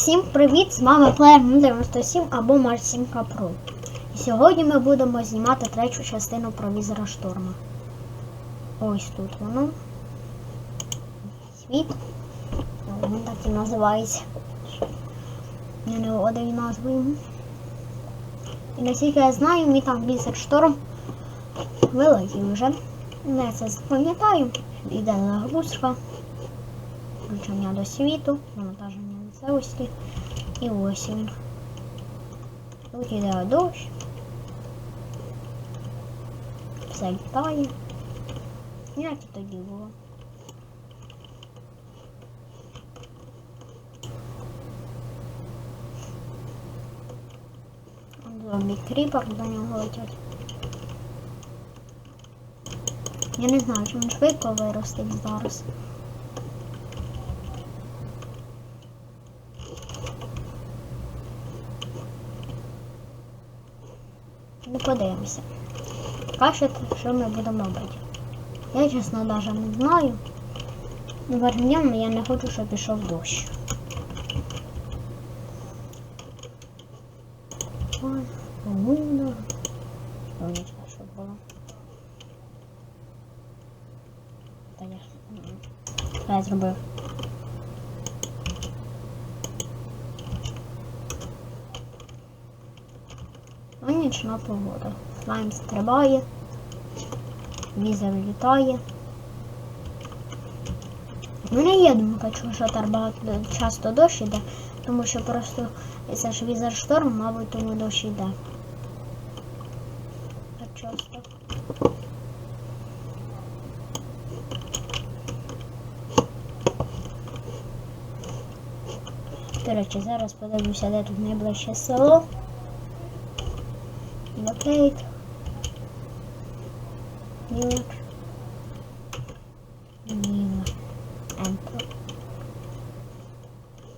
Всім привіт! З вами Player 97 або Марсімка Про. І сьогодні ми будемо знімати третю частину про візера шторма. Ось тут воно. Світ. Він так і називається. Я не одаю назву йому. І наскільки я знаю, мій там візер шторм великий вже. Я це запам'ятаю. Іде нагрузка. Включення до світу, навантаження Тут іде дощ. Все літає. Як і тоді було. Зомбі кріпер до нього летять. Я не знаю, він швидко виростить зараз. Ну, подивимося. Кажете, що ми будемо робити. Я чесно навіть не знаю. Вернем я не хочу, щоб пішов дощ. Помило. Сонечко, щоб було. Та я Що я зробив? Сонячна погода. Слайм стрибає, візер літає. У мене є думка, чого що багато часто дощ іде, тому що просто це ж візер шторм, мабуть, тому дощ іде. Так часто. До речі, зараз подивлюся, де тут найближче село. Locate. New. New. Enter.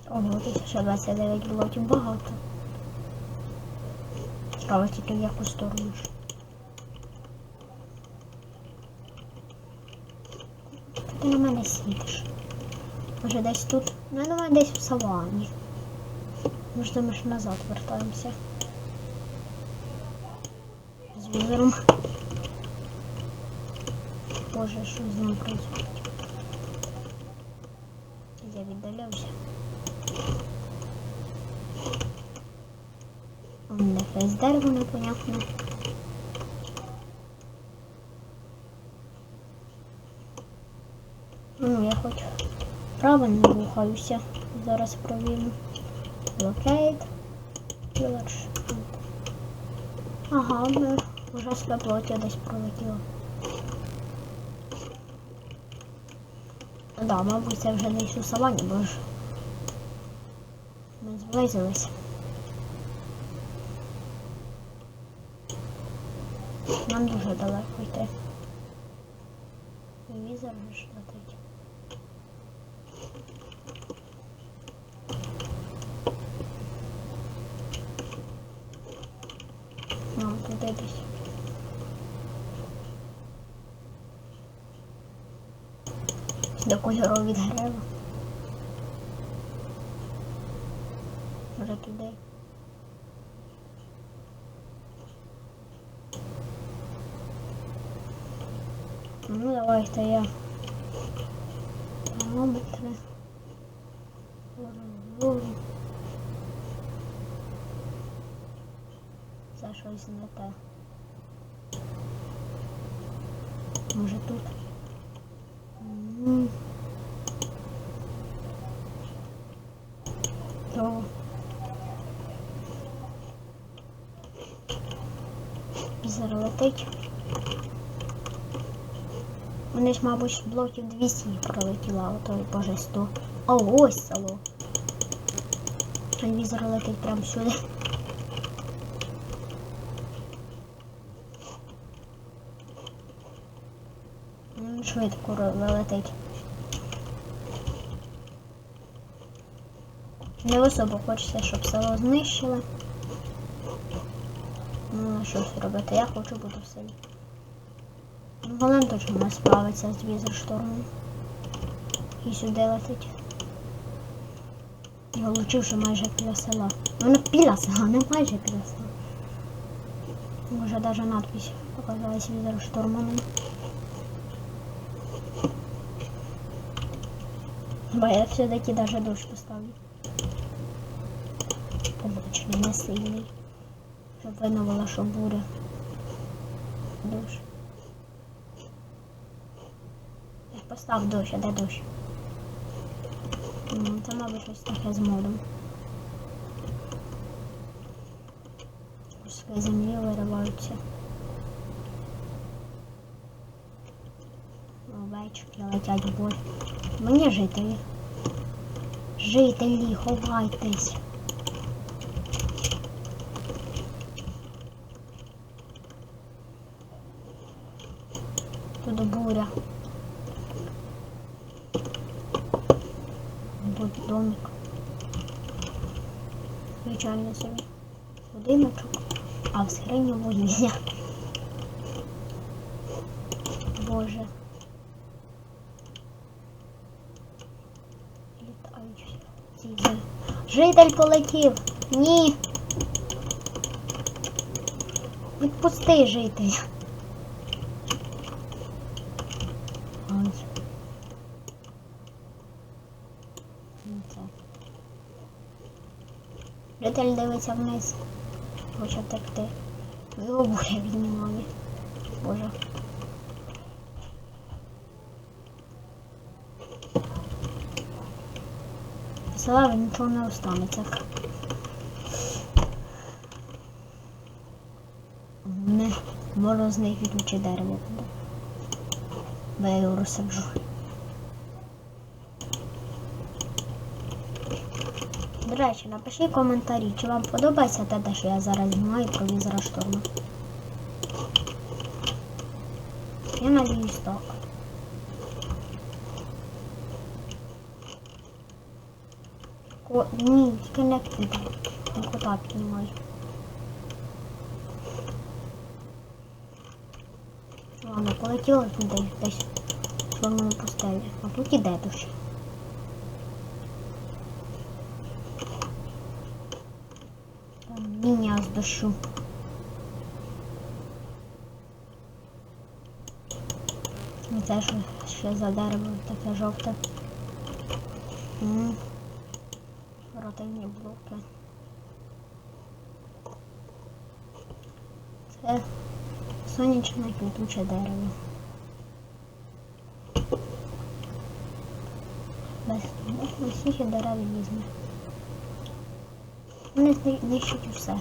Ого, 1029 блоків багато. Цікаво тільки в яку сторону. Ти на мене світиш? Може десь тут? Ну, я думаю, десь в савані. Може, ми ж назад вертаємося. З візером. Боже, що з ним? Я віддалявся. Он якесь дерево непонятне. Ну, я хоч правильно рухаюся. Зараз провірю. Locate. Village. Ага, вже з десь пролетіло. Да, мабуть, це вже не у савані, бо ж ми зблизились. Нам дуже далеко йти. І візор вже ж летить. Ну, туди десь. До кольору від дерева. Може туди. Ну давайте я. Параметри. Горизонт. Це щось не те. Може тут. М. То. Зараз летить. Вони ж, мабуть, блоків 200 пролетіла, а і боже 100. О, ось село. Телевізор летить прямо сюди. Швидко летить. Не особо хочеться, щоб село знищили. Ну, а робити? Я хочу бути в селі. Ну, Голем точно не справиться з візерштормом. І сюди летить. Я влучив, що майже біля села. Ну не біля села, не майже біля села. Може навіть надпись показалась візер штурманом. Бо я все-таки даже дощ поставлю. Облачний, не сильний. Щоб видно було, що буря. Дощ. Я постав дощ, а де дощ? Ну, Це, мабуть, щось таке з модом. Куски землі вириваються. Овечки летять в бой. Мені жителі. Жителі, ховайтесь. Тут буря. Будь домик. Звичайно собі. Будиночок, а в скрині вугілля. Боже. Житель полетів. Ні. Відпусти жителя. Ай. Ну, це. Житель дивиться вниз. Хоче втекти. Його буря віднімає. Боже. Села нічого не останеться. Не морозне і квітуче дерево буде. Бо я його розсаджу. До речі, напишіть коментарі, чи вам подобається те, що я зараз знімаю про візера шторму. Я надіюсь так. Ко... Ні, тільки не кидай. Не кота піднімай. Ладно, полетіло туди десь в чорному пустелі. А тут іде дощ. Там міня з дощу. І це що, що за дерево таке жовте. М. Ротивні блоки. Це сонячне квітуче дерево. Без ну, дерев візьме. Вони зни- знищують все.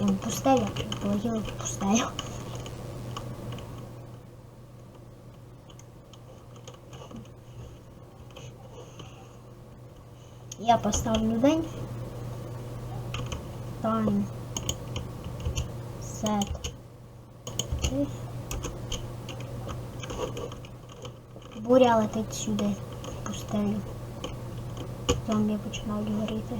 Він пустеля, полетіли в. Я поставлю день. Сет. Ти. Буря летить сюди, в пустелю. Зомбі починають горіти.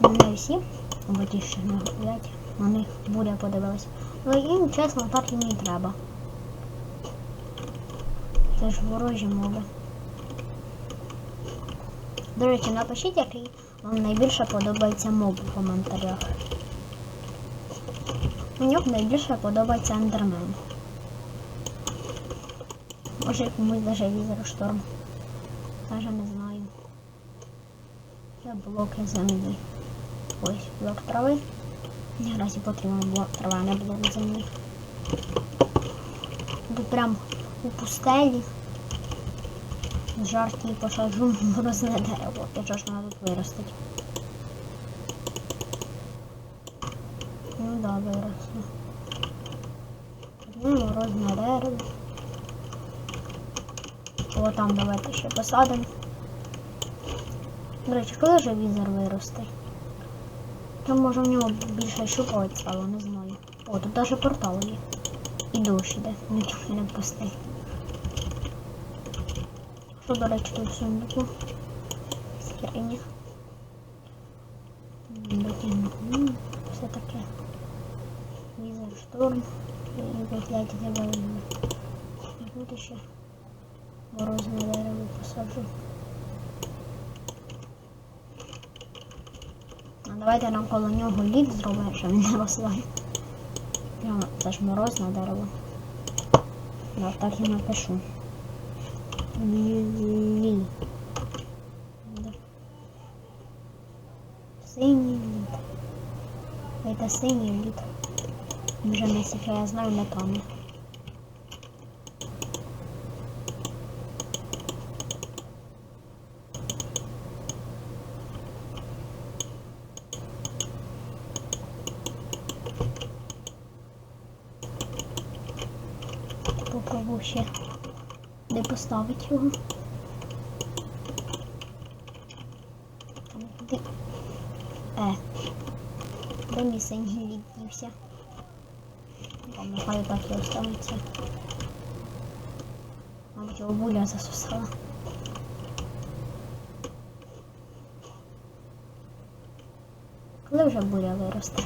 Ну, Не всі, ще не. На них буря подивилась. Але їм, чесно, так і не треба. Це ж ворожі моби. До речі, напишіть, який вам найбільше подобається моб у коментарях. Мені найбільше подобається ендермен. Може комусь даже візер шторм. Даже не знаю. Це блоки землі. Ось блок трави. Мені разі потрібен блок трава, не блок землі. Тут прям у пустелі. Жарті посаджу морозне дерево, якщо ж воно тут виростить. Ну да, виросло. Ну, морозне дерево. О, там давайте ще посадимо. До речі, коли вже візер виросте? Там може в нього більше щупалець стало, не знаю. О, тут навіть портал є. І дощ іде, нічого не пусти. Що, до речі, тут в сундуку? Скриня. Витягну. М, Все таке. Візер шторм. І вигляді забавлено. тут ще морозне дерево посаджу. Давайте нам коло нього лід зробимо, щоб він не росло. Прямо, це ж морозне дерево. Я так і напишу. Лі. Да. Синій лід. Это синій лід. Вже наскільки я знаю, не тоне. Попробую ще де поставити його. Там куди? Е. Де мій синій лід дівся? Там нехай так і останеться. Мабуть, його буля засосала. Коли вже буря виросте?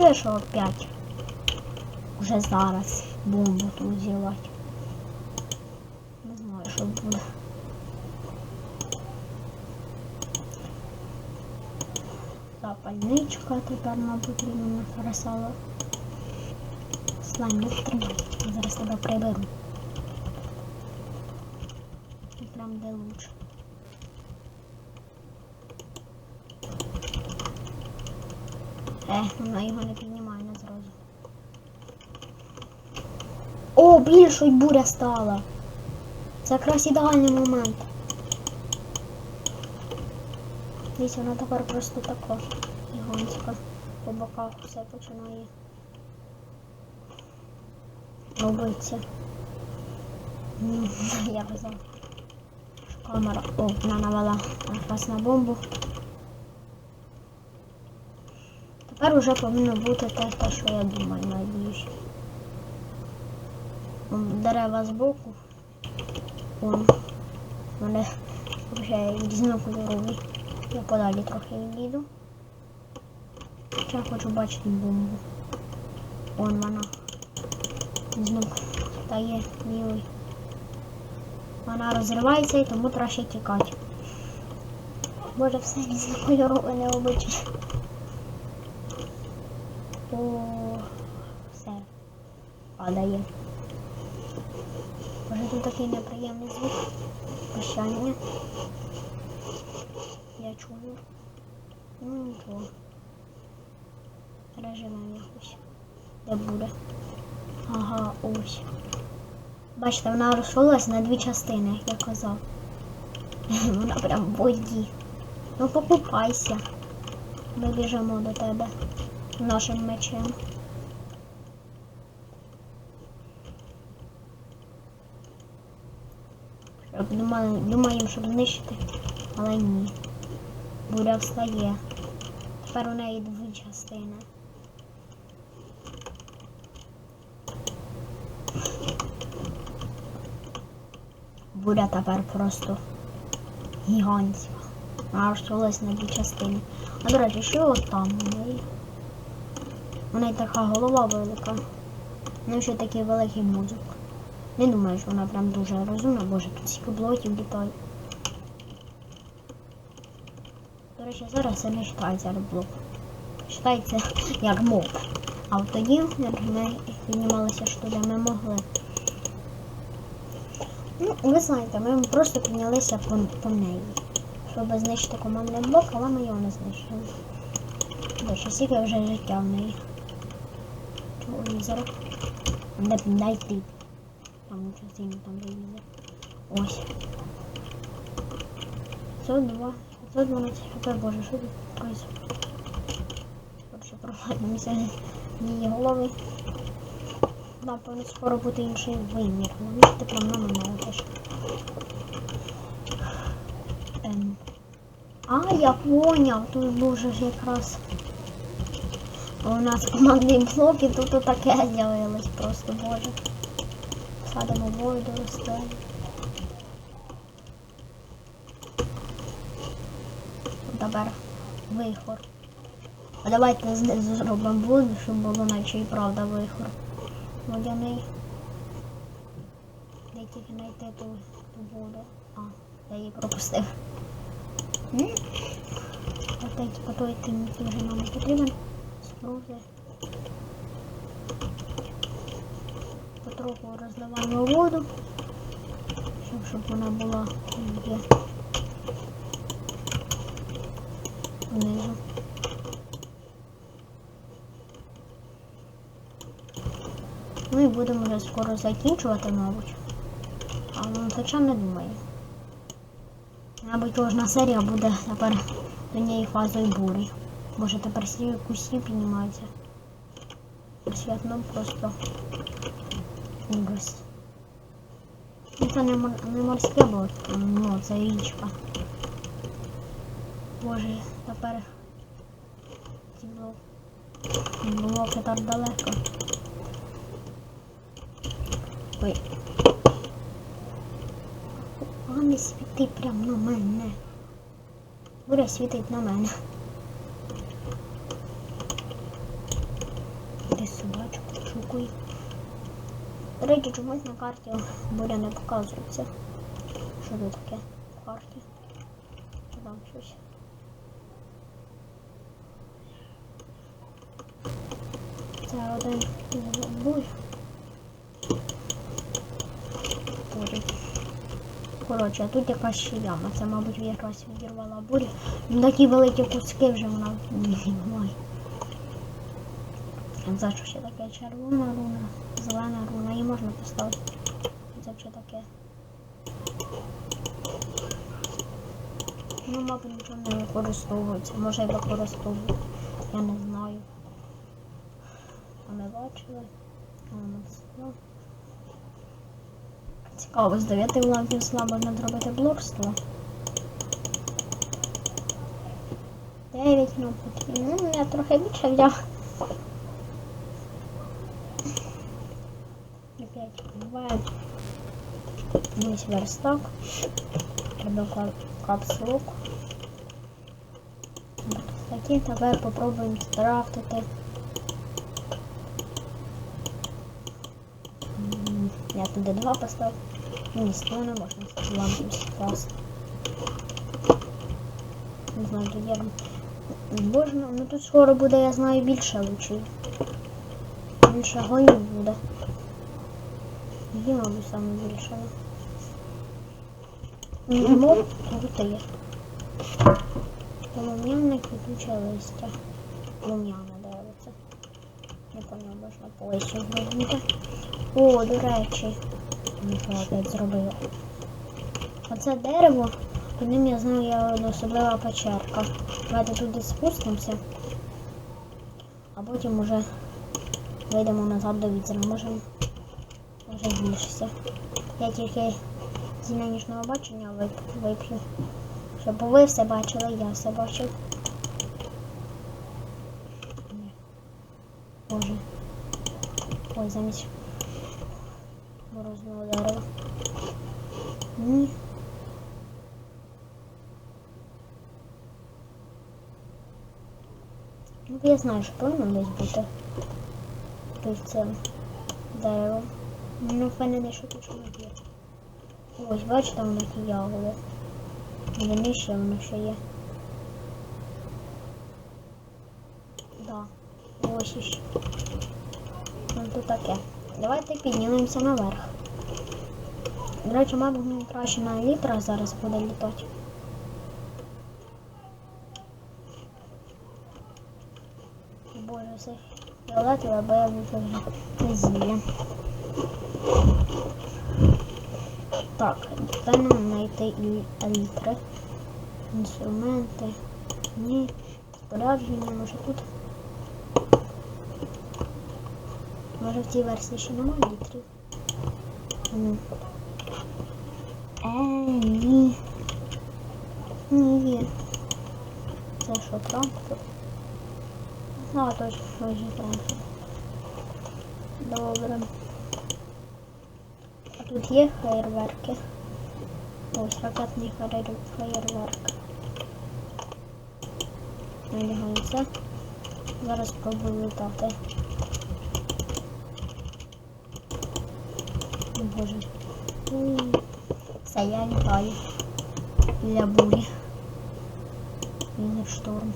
Якщо опять? Уже зараз бомбу тут зірвати? Не знаю, що буде. Запальничка тепер, мабуть, на пересала. Слайм, не тримай. Зараз тебе приберу. Прям де лучше. Е, вона його не піднімає не зразу. О, що буря стала. Це якраз ідеальний момент. Дивіться, вона тепер просто така гігантська. По боках все починає робитися. Я казав. Камера. О, вона навела на бомбу. Тепер вже повинно бути те, те, що я думаю, надіюсь. Дерева збоку. Вон. Вони вже різнокольорові. Я подалі трохи відійду. Я хочу бачити бомбу. Вон вона. Знов стає білий. Вона розривається і тому краще тікати. Боже, все різнокольорове необичне. О, все. Падає. Боже, тут такий неприємний звук. Прощання. Я чую. Ну нічого. Переживемо якось. Де буде? Ага, ось. Бачите, вона розшилась на дві частини, як я казав. Вона прям в воді. Ну покупайся. Ми біжимо до тебе нашим мечем. Думаємо, щоб знищити, але ні. Буря встає. Тепер у неї дві частини. Буря тепер просто гігантська. Вона розчулась на дві частини. А до речі, що там у неї? У неї така голова велика. Ну ще такий великий мозок. Не думаю, що вона прям дуже розумна, боже, тут стільки блоків літає. До речі, зараз це не вважається як блок. Вважається як моб. А от тоді, як ми піднімалися туди, ми могли. Ну, ви знаєте, ми просто піднялися по, по неї. Щоб знищити командний блок, але ми його не знищили. До скільки вже життя в неї. Чого візера? Не знайти. Там нічого сильно там вилізе. Ось. 102, 112 хп, боже, що тут происходит? Короче, провалимося її голови. Напевно, скоро буде інший вимір. Ну, ти прям на мене летиш. Ем. А, я поняв, тут боже ж якраз. У нас командний блок і тут таке з'явилось просто, боже. Садимо воду, росте. Тепер вихор. А давайте знизу зробимо воду, щоб було наче і правда вихор. Водяний. Де тільки знайти ту, ту воду. А, я її пропустив. Опять по той тим вже нам не потрібен. Спруги. Потроху розливаємо воду, щоб, щоб вона була де внизу. Ну і будемо вже скоро закінчувати, мабуть. Але хоча не думаю. Мабуть, кожна серія буде тепер однією фазою бурі. Може тепер всі кусі піднімаються. Святно просто ужас. Це не, мор... не морське було, ну це річка. Боже, тепер ці блоки. Блоки далеко. Ой. А не світи прямо на мене. Буде світить на мене. Десь собачку шукаю. До речі, чомусь на карті буря не показується. Що тут таке в карті? Там щось? Це один бурь. Коротше, а тут якась ще яма. Це, мабуть, якраз відірвала буря. Такі великі куски вже вона не знімає. За що ще таке червона руна, зелена руна, її можна поставити. Це вже таке. Ну, мабуть, нічого не використовується. Може і використовують. Я не знаю. А ми бачили. А все. Цікаво, з 9 уламків скла можна зробити блок скла. 9 ну потрібно. Ну, я трохи більше взяв. Бывает весь верстак. Робимо капслок. Такі тепер попробуємо скрафтити. М, Я туди два сто не можна лампу скласти. Не знаю, тут я... Боже, ну тут скоро буде, я знаю, більше лучів. Більше голів буде. Є, мабуть, саме більше. Ну, тут є. Полум'яне квітуче листя. Полум'яне дивиться. Поняв, можна по листю зробити. О, до речі. Ніхто опять зробила. Оце дерево, під ним я знаю, є особлива печерка. Давайте туди спустимося. А потім уже вийдемо назад до вітря. Можемо може. Я тільки зі нинішнього бачення вип- вип'ю. Щоб ви все бачили, я все бачив. Боже. Ой, замість морозного дерева. Ні. Ну, я знаю, що повинно десь бути під деревом. Ну, впевнений, що тут чоловік. Ось, бачите, воно ті ягоди. І нижче воно ще є. Да. Ось іще. Ну тут таке. Давайте піднімемося наверх. До речі, мабуть, мені краще на літрах зараз буде літати. Боже, все фіолетове, бо я вже зілля. Так, нам знайти і літри. Інструменти. Ні. Спорядження, може тут. Може в цій версії ще немає літрів. Ну. Е, ні. Ні, є. Це що, транспорт? А, точно, ось же транспорт. Добре. А тут є феєрверки. Ось ракетний феєр- феєрверк. Надягається. Зараз спробую летати. О, Боже. Ой. Все, я літаю. Для бурі. Вітер шторм.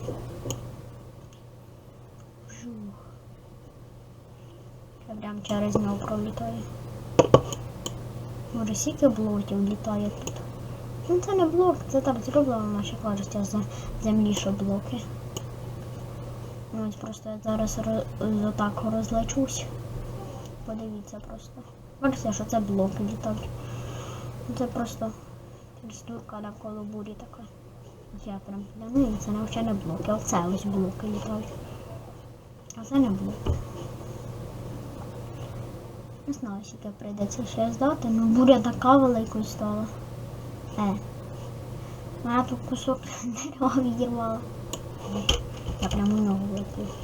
Жух. Я прям через нього пролітаю. Може, скільки блоків літає тут? Ну це не блок, це так зроблено, наче кажеться, з землі, що блоки. Ну, Ось просто я зараз роз, отак розлечусь. Подивіться просто. Бачите, що це блоки літають. Ну, Це просто текстурка навколо бурі така. Я прям гляну, і це не взагалі не блоки, а це ось блоки літають. А це не блоки. Не знаю, скільки прийдеться ще здати, ну буря така великою стала. Е. Мене тут кусок відірвала. Я прямо у нього влетів.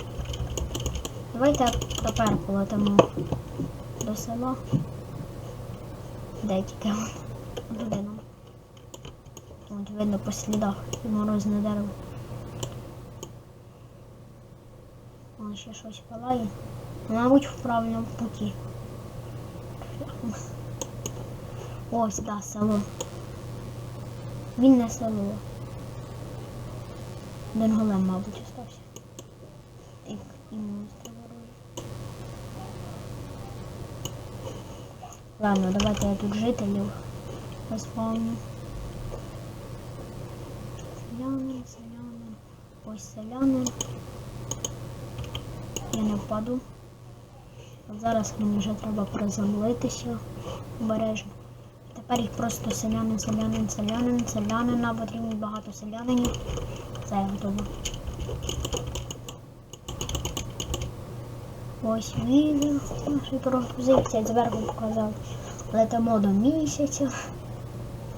Давайте тепер полетимо до села. Де тільки воно? Нам. От видно по слідах і морозне дерево. Вон ще щось палає. Мабуть, в правильному путі. Ось, да, село. Він не село. Один голем, мабуть, остався. І, і ворожий. Ладно, давайте я тут жителів розпавню. Селянин, селянин. Ось селянин. Я не впаду. Зараз мені вже треба приземлитися обережно. Їх просто селянин, селянин, селянин, селянина, потрібно багато селянинів. Це я готова. Ось відео нашої пропозиції зверху показав. Летимо до місяця.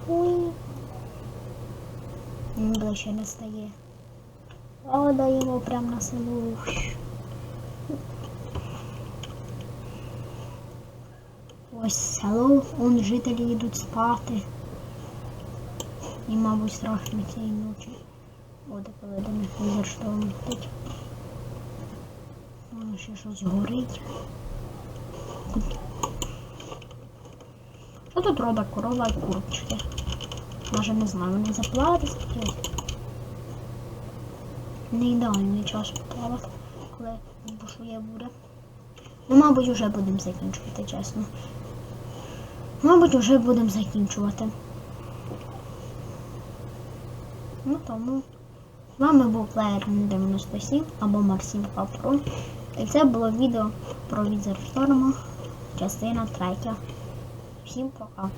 Ой. Ближче не стає. Падаємо прямо на село. Ось село, он жителі йдуть спати. І, мабуть, страшно цієї ночі. До них візер шторм летить. Воно ще щось горить. Що тут робить корова і курочки? Може не знаю, вони заплавати хотіли. Не ідеальний час поплавати, коли бушує буря. Ну, мабуть, вже будемо закінчувати, чесно. Мабуть, вже будемо закінчувати. Ну тому. З вами був Player 97 або Максим Капро. І це було відео про візер шторма, частина третя. Всім пока.